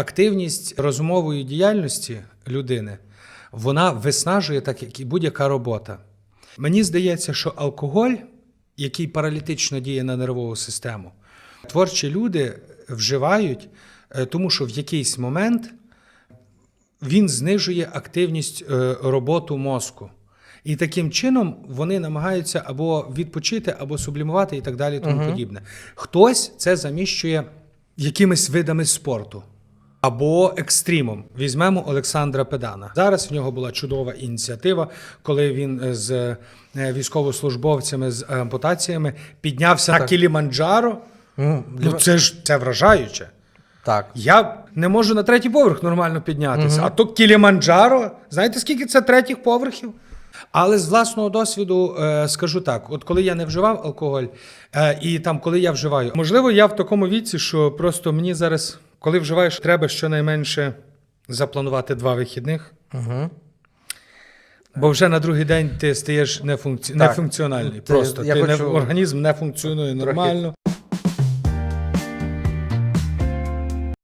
активність розумової діяльності людини вона виснажує, так як і будь-яка робота. Мені здається, що алкоголь, який паралітично діє на нервову систему, творчі люди вживають, е, тому що в якийсь момент він знижує активність е, роботу мозку. І таким чином вони намагаються або відпочити, або сублімувати і так далі, тому подібне. Хтось це заміщує якимись видами спорту або екстримом. Візьмемо Олександра Педана. Зараз в нього була чудова ініціатива, коли він е, з е, військовослужбовцями з ампутаціями піднявся на Кіліманджаро. Ну, Ну це ж це вражаюче. Так. Я не можу на третій поверх нормально піднятися. А то Кіліманджаро, знаєте, скільки це третіх поверхів? Але з власного досвіду е, скажу так: от коли я не вживав алкоголь, і там, коли я вживаю, можливо, я в такому віці, що просто мені зараз, коли вживаєш, треба щонайменше запланувати два вихідних. Угу. Бо вже на другий день ти стаєш нефункці... Так. нефункціональний. Ти- Просто я ти не... організм не функціонує нормально.